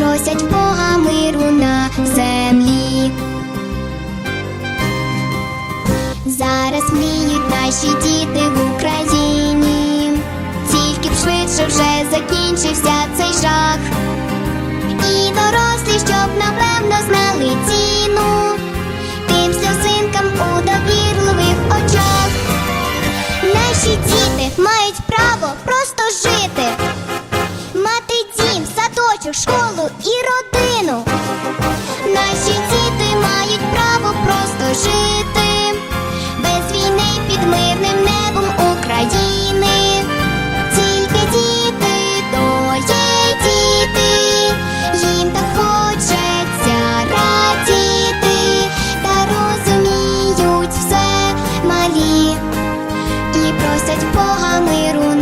Просять Бога миру на землі. Зараз мріють наші діти в Україні, тільки б швидше вже закінчився цей жах. І дорослі, щоб напевно знали ціну тим сльозинкам у довірливих очах. Наші діти мають право просто жити, школу і родину. Наші діти мають право просто жити без війни під мирним небом України. Тільки діти, то є діти, їм так хочеться радіти, та розуміють все малі і просять Бога миру.